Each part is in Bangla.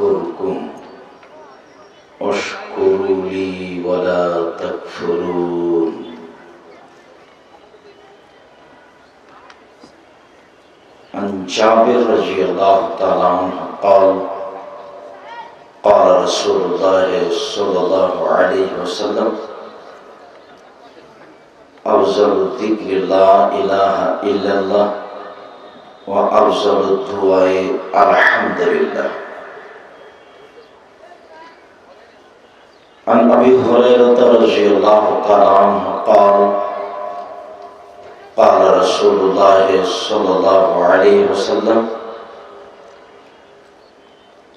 أذكركم. واشكروا لي ولا تكفرون. عن جابر رضي الله تعالى عنه قال قال رسول الله صلى الله عليه وسلم أفضل الذكر لا إله إلا الله وأفضل الدعاء الحمد لله. عن أبي هريرة رضي الله تعالى عنه قال قال رسول الله صلى الله عليه وسلم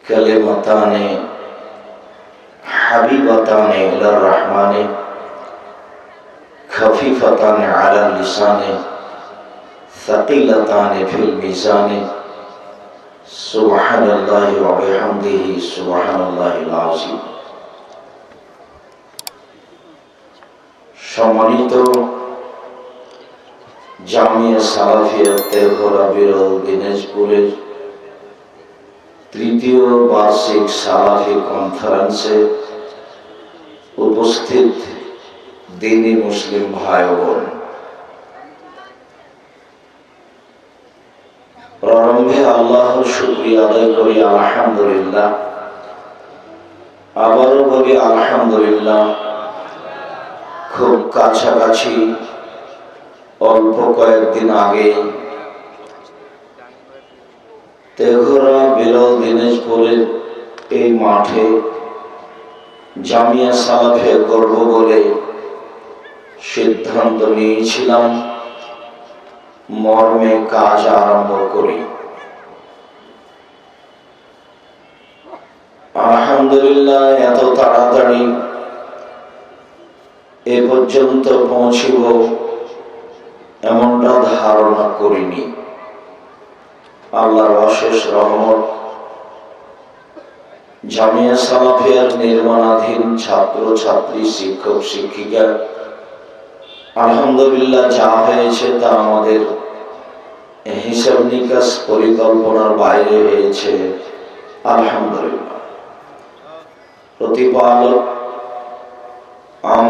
كلمتان حبيبتان إلى الرحمن خفيفتان على اللسان ثقيلتان في الميزان. سبحان الله وبحمده سبحان الله العظيم. সম্মানিত জামিয়া সালাফিয়া তেঘরা বিরল দিনাজপুরের তৃতীয় বার্ষিক সালাফি কনফারেন্সে উপস্থিত দিনী মুসলিম ভাই বোন। প্রারম্ভে আল্লাহর শুক্রিয়া আদায় করি, আলহামদুলিল্লাহ। আবারও বলি, আলহামদুলিল্লাহ। খুব কাছাকাছি, অল্প কয়েকদিন আগে। তেঘরা বিরল দিনাজপুরের এই মাঠে জামিয়া সালাফে করব বলে সিদ্ধান্ত নিয়েছিলাম, মর্মে কাজ আরম্ভ করি। আলহামদুলিল্লাহ, এত তাড়াতাড়ি এ পর্যন্ত পৌঁছিব এমনটা ধারণা করিনি। আল্লাহর অশেষ রহমত, জামিয়া সালাফিয়ার নির্মাণাধীন ছাত্র, ছাত্রী, শিক্ষক, শিক্ষিকা, আলহামদুলিল্লাহ যা হয়েছে তা আমাদের হিসাব নিকাশ পরিকল্পনার বাইরে হয়েছে, আলহামদুলিল্লাহ। প্রতিপালক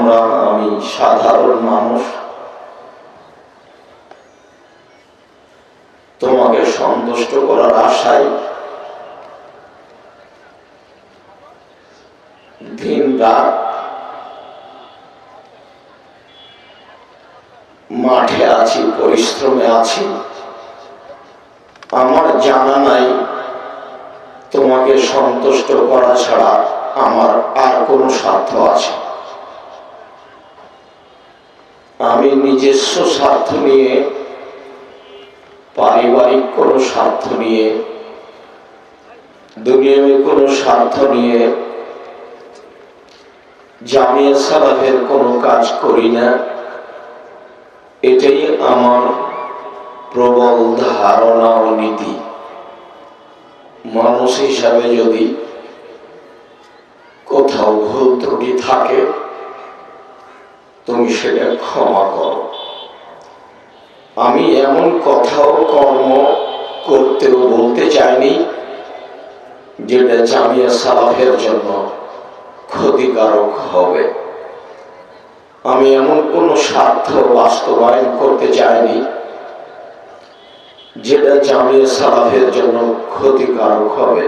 আমরা, আমি সাধারণ মানুষ। তোমাকে সন্তুষ্ট করার আশায় দিন রাত মাঠে আছি, পরিশ্রমে আছি। আমার জানা নাই, তোমাকে সন্তুষ্ট করা ছাড়া আমার আর কোনো স্বার্থ আছে। আমি নিজস্ব স্বার্থ নিয়ে, পারিবারিক কোনো স্বার্থ নিয়ে দুনিয়ামী কোনো স্বার্থ নিয়ে জামিয়া সালাফের কোনো কাজ করি না। এটাই আমার প্রবল ধারণা ও নীতি। মানুষ হিসাবে যদি কোথাও ভুল ত্রুটি থাকে তুমি সেটা ক্ষমা করো। আমি এমন কথাও কর্ম করতেও বলতে চাইনি, যেটা জামিয়া সালাফের জন্য ক্ষতিকারক হবে। আমি এমন কোনো স্বার্থ বাস্তবায়ন করতে চাইনি, যেটা জামিয়া সালাফের জন্য ক্ষতিকারক হবে।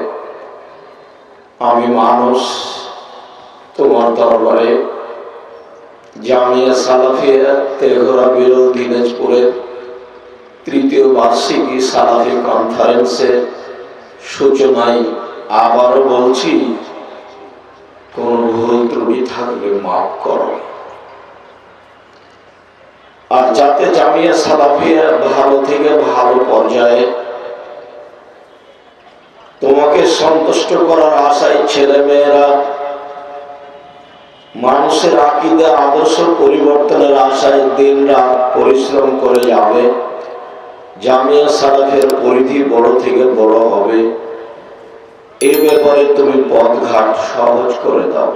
আমি মানুষ, তোমার দরবারে জামিয়া সালাফিয়া তেঘরা বিরল দিনাজপুরের তৃতীয় বার্ষিকী সালাফি কনফারেন্সের সূচনায় আবারও বলছি, কোন ভুল ত্রুটি থাকলে মাফ করো। আর যাতে জামিয়া সালাফিয়া ভালো থেকে ভালো পর্যায়ে তোমাকে সন্তুষ্ট করার আশায় ছেলে মেয়েরা মানুষের আকিদে আদর্শ পরিবর্তনের আশায় দিন রাত পরিশ্রম করে যাবে। জামিয়া সালাফের পরিধি বড় থেকে বড় হবে। এই ব্যাপারে তুমি পথঘাট সহজ করে দাও।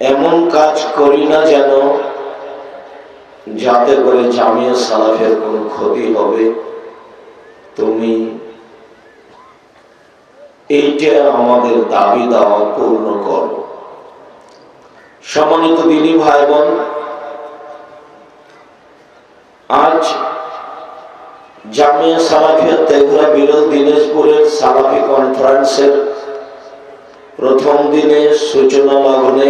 এমন কাজ করি না যেন যাতে করে জামিয়া সালাফের কোনো ক্ষতি হবে। তুমি এইটা আমাদের দাবি দাওয়া পূর্ণ করো। সম্মানিত দিনী ভাই বোন আজ জামিয়া সালাফিয়া তেঘরা বিরোধ দিনাজপুরের সালাফি কনফারেন্সের প্রথম দিনে সূচনা লগ্নে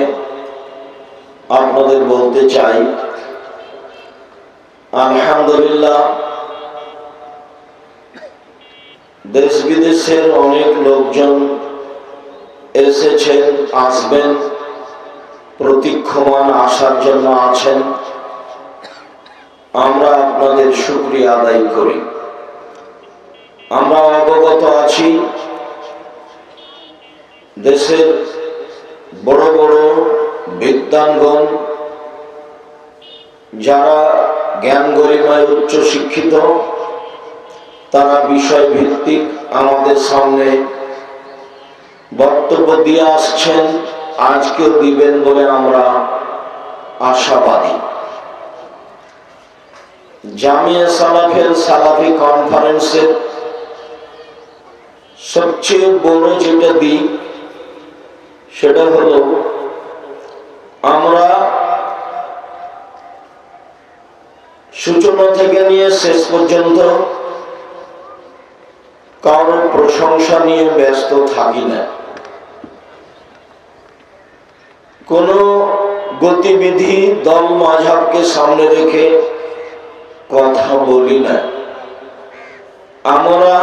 আপনাদের বলতে চাই, আলহামদুলিল্লাহ দেশ বিদেশের অনেক লোকজন এসেছেন, আসবেন, প্রতীক্ষমান আসার জন্য আছেন। আমরা আপনাদের শুক্রিয়া আদায় করি। আমরা অবগত আছি, দেশের বড় বড় বিদ্যানগণ যারা জ্ঞান গরিমায় উচ্চ শিক্ষিত তারা বিষয় ভিত্তিক আমাদের সামনে বক্তব্য দিয়ে আসছেন। আজকেও দিবেন বলে আমরা আশাবাদী। জামিয়া সালাফের সালাফি কনফারেন্সের সবচেয়ে বড় যেটা দিক, সেটা হলো আমরা সূচনা থেকে নিয়ে শেষ পর্যন্ত কারও প্রশংসা নিয়ে ব্যস্ত থাকি না। কোন গতিবিধি দল মাঝাবকে সামনে রেখে কথা বলি না। আমরা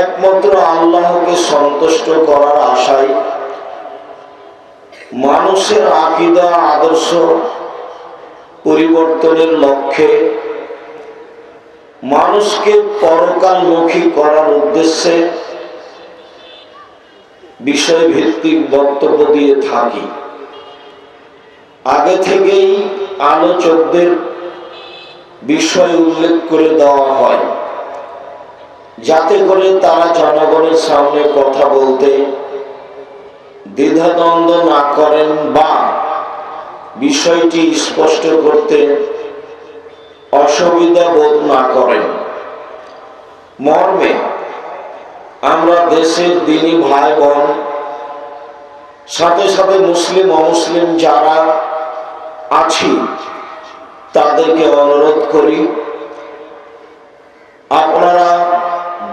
একমাত্র আল্লাহকে সন্তুষ্ট করার আশায় মানুষের আকিদা, আদর্শ পরিবর্তনের লক্ষ্যে মানুষকে পরকালমুখী করার উদ্দেশ্যে বিষয় ভিত্তিক বক্তব্য দিয়ে থাকি। আগে থেকেই আলোচকদের বিষয় উল্লেখ করে দেওয়া হয়, যাতে করে তারা জনগণের সামনে কথা বলতে দ্বিধাদ্বন্দ্ব না করেন বা বিষয়টি স্পষ্ট করতে অসুবিধা বোধ না করেন মর্মে, আমরা দেশের দিনী ভাই বোন সাথে সাথে মুসলিম, অমুসলিম যারা আছি, তাদেরকে অনুরোধ করি, আপনারা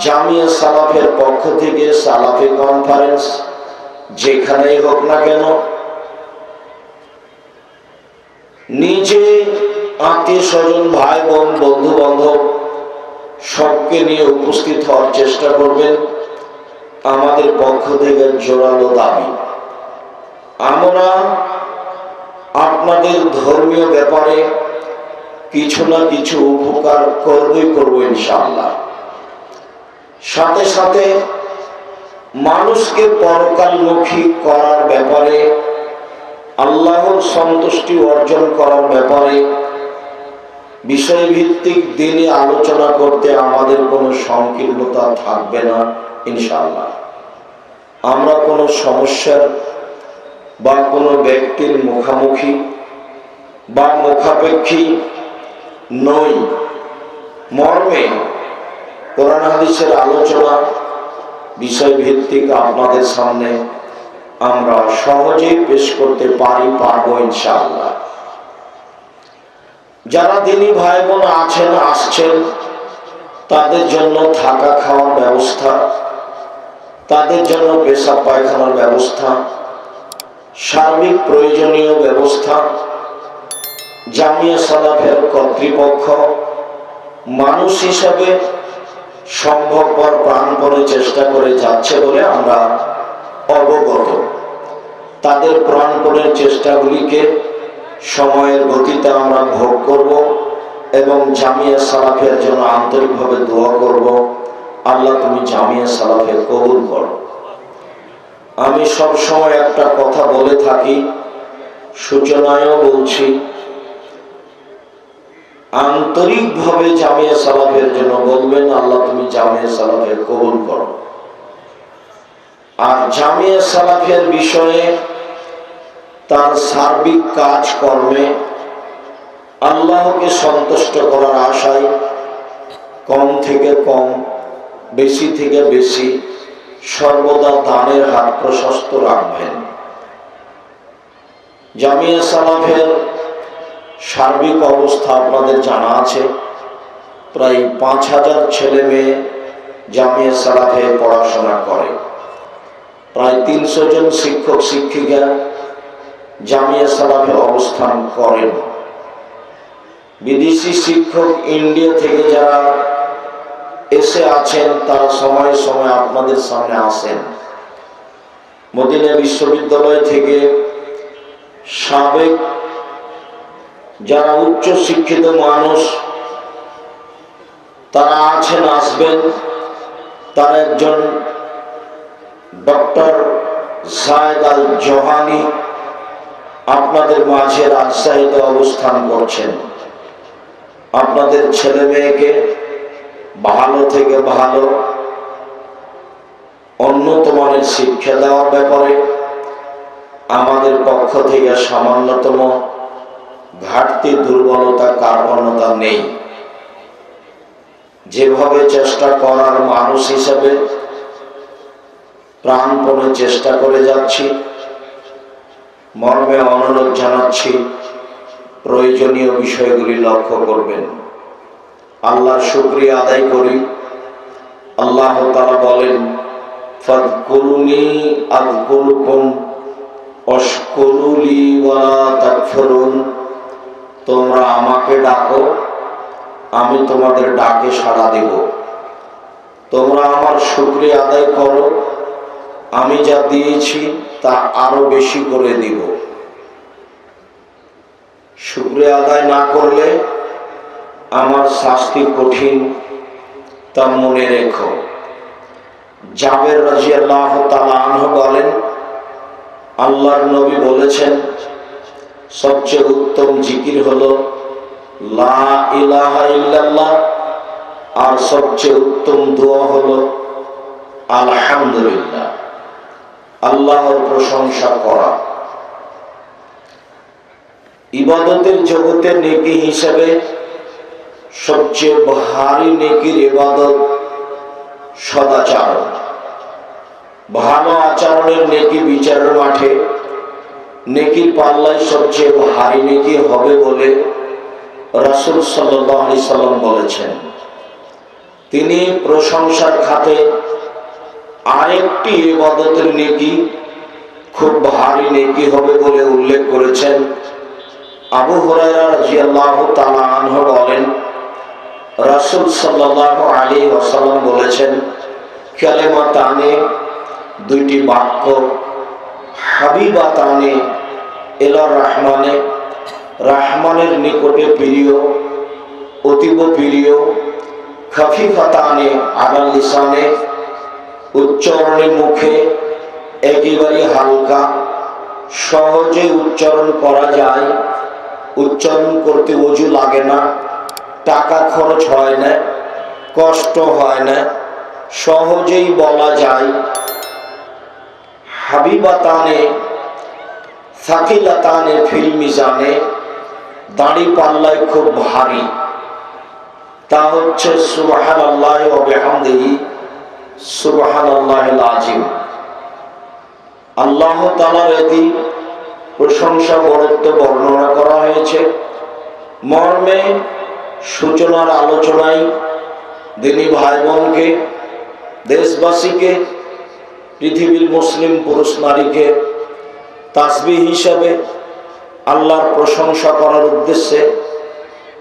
জামিয়া সালাফের পক্ষ থেকে সালাফি কনফারেন্স যেখানেই হোক না কেন, নিজে আত্মীয় স্বজন ভাই বোন বন্ধু বান্ধব সবকে নিয়ে উপস্থিত হওয়ার চেষ্টা করবেন। আমাদের পক্ষ থেকে জোরালো দাবি। আমরা আপনাদের ধর্মীয় ব্যাপারে কিছু না কিছু উপকার করবই করব ইনশাআল্লাহ। সাথে সাথে মানুষকে পরকালমুখী করার ব্যাপারে, আল্লাহর সন্তুষ্টি অর্জন করার ব্যাপারে বিষয়ভিত্তিক দিনে আলোচনা করতে আমাদের কোনো সংকীর্ণতা থাকবে না, ইনশাআল্লাহ। আমরা কোনো সমস্যার বা কোনো ব্যক্তির মুখামুখি বা মুখাপেক্ষী নই। মর্মে কোরআন হাদিসের আলোচনা, বিষয়ভিত্তিক আপনাদের সামনে আমরা সহজেই পেশ করতে পারি, পারব, ইনশাআল্লাহ। যারা দিনী ভাই বোন আছেন, আসছেন, তাদের জন্য থাকা খাওয়ার ব্যবস্থা, তাদের জন্য পেশা পায়খানার ব্যবস্থা, সার্বিক প্রয়োজনীয় ব্যবস্থা, জামিয়া সালাফের কর্তৃপক্ষ, মানুষ হিসাবে সম্ভবপর প্রাণপণে চেষ্টা করে যাচ্ছে বলে আমরা অবগত। তাদের প্রাণপণের চেষ্টাগুলিকে সময়ের গতিতে আমরা ভোগ করব এবং জামিয়া সালাফের জন্য আন্তরিকভাবে দোয়া করব। আল্লাহ, তুমি জামিয়া সালাফে কবুল করো। আমি সব সময় একটা কথা বলে থাকি, সূচনায়ও বলছি, আন্তরিকভাবে জামিয়া সালাফের জন্য বলবেন, আল্লাহ, তুমি জামিয়া সালাফে কবুল করো। আর জামিয়া সালাফের বিষয়ে তার সার্বিক কাজকর্মে আল্লাহকে সন্তুষ্ট করার আশায় কম থেকে কম, বেশি থেকে বেশি সর্বদা দানের হাত প্রশস্ত রাখবেন। জামিয়া সালাফের সার্বিক অবস্থা আপনাদের জানা আছে। প্রায় পাঁচ হাজার ছেলে মেয়ে জামিয়া সালাফে পড়াশোনা করে। প্রায় তিনশো জন শিক্ষক, শিক্ষিকা জামিয়া সালাফে অবস্থান করেন। বিদেশি শিক্ষক ইন্ডিয়া থেকে যারা এসে আছেন, তারা সময় সময় আপনাদের সামনে আসেন। মদিনা বিশ্ববিদ্যালয় থেকে সাবেক যারা উচ্চ শিক্ষিত মানুষ, তারা আছেন, আসবেন। তার একজন ডক্টর জায়দ আল জহানি আপনাদের মাঝে রাজশাহীতে অবস্থান করছেন। আপনাদের ছেলে মেয়েকে ভালো থেকে ভালো, উন্নত মানের শিক্ষা দেওয়ার ব্যাপারে আমাদের পক্ষ থেকে সামান্যতম ঘাটতি দুর্বলতা কার্পণ্যতা নেই। যেভাবে চেষ্টা করার মানুষ হিসেবে প্রাণপণে চেষ্টা করে যাচ্ছি মর্মে অনুরোধ জানাচ্ছি, প্রয়োজনীয় বিষয়গুলি লক্ষ্য করবেন। আল্লাহর শুক্রিয়া আদায় করি। আল্লাহ তারা বলেন, ফাদকুরুনি আযকুরুকুম অশকুরুলি ওয়ালা তাকফুরুন তোমরা আমাকে ডাকো, আমি তোমাদের ডাকে সাড়া দেব। তোমরা আমার শুক্রিয়া আদায় করো। আমি যা দিয়েছি তা আরও বেশি করে দিব। শুক্রিয়া আদায় না করলে আমার শাস্তি কঠিন, তা মনে রেখো। জাবের রাজি আল্লাহ বলেন, আল্লাহর নবী বলেছেন, সবচেয়ে উত্তম জিকির হলো আর সবচেয়ে উত্তম দোয়া হলো, আলহামদুলিল্লাহ। আল্লাহর প্রশংসা করা। ইবাদতের জগতের নেকি হিসেবে সবচেয়ে ভারী নেকির ইবাদত সদাচারণ। ভালো আচরণের নেকি বিচারের মাঠে নেকির পাল্লায় সবচেয়ে ভারী নেকি হবে বলে রাসুল সাল্লি সাল্লাম বলেছেন। তিনি প্রশংসার খাতে আরেকটি ইবাদতের নেকি খুব ভারী নেকি হবে বলে উল্লেখ করেছেন আবু বলেন, রাসূল সাল্লাল্লাহু আলাইহি ওয়াসাল্লাম বলেছেন কালেমা তানে দুইটি বাক্য হাবিবা তানে এলার রহমানে, রাহমানের নিকটে প্রিয়, অতীব প্রিয়, খাফিফাতানে আলাল লিসানে উচ্চারণে মুখে একেবারে হালকা, সহজে উচ্চারণ করা যায়। উচ্চারণ করতে অজু লাগে না, টাকা খরচ হয় না, কষ্ট হয় না, সহজেই বলা যায়। হাবিবাতানে, সাকিলাতানে ফিল্মি জানে দাড়ি পাল্লায় খুব ভারী। তা হচ্ছে সুবাহান আল্লাহ বেহামদেহি সুবাহান আজিম আল্লাহ তালার এটি প্রশংসা, বরত্ব বর্ণনা করা হয়েছে। মর্মে সূচনার আলোচনায় দিনী ভাই বোনকে দেশবাসীকে, পৃথিবীর মুসলিম পুরুষ নারীকে তাসবি হিসাবে আল্লাহর প্রশংসা করার উদ্দেশ্যে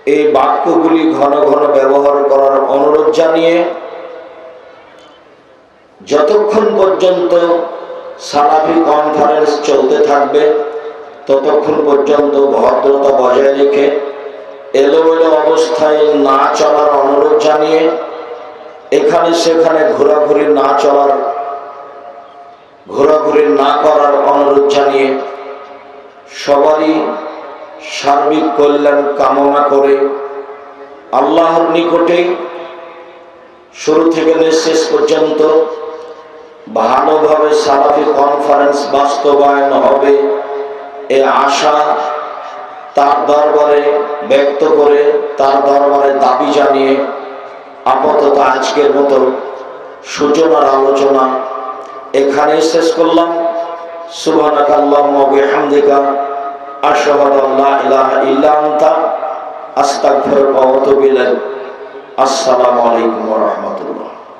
এই বাক্যগুলি ঘন ঘন ব্যবহার করার অনুরোধ জানিয়ে যতক্ষণ পর্যন্ত সালাফি কনফারেন্স চলতে থাকবে, ততক্ষণ পর্যন্ত ভদ্রতা বজায় রেখে এলোমেলো অবস্থায় না চলার অনুরোধ জানিয়ে এখানে সেখানে ঘোরাঘুরি না চলার, ঘোরাঘুরি না করার অনুরোধ জানিয়ে সবারই সার্বিক কল্যাণ কামনা করে আল্লাহর নিকটে শুরু থেকে শেষ পর্যন্ত ভালোভাবে সালাফি কনফারেন্স বাস্তবায়ন হবে। এ আশা তার দরবারে ব্যক্ত করে, তার দরবারে দাবি জানিয়ে আপাতত আজকের মতো সূচনার আলোচনা এখানে শেষ করলাম। সুবহানাকা আসসালামু আলাইকুম ওয়া রাহমাতুল্লাহ।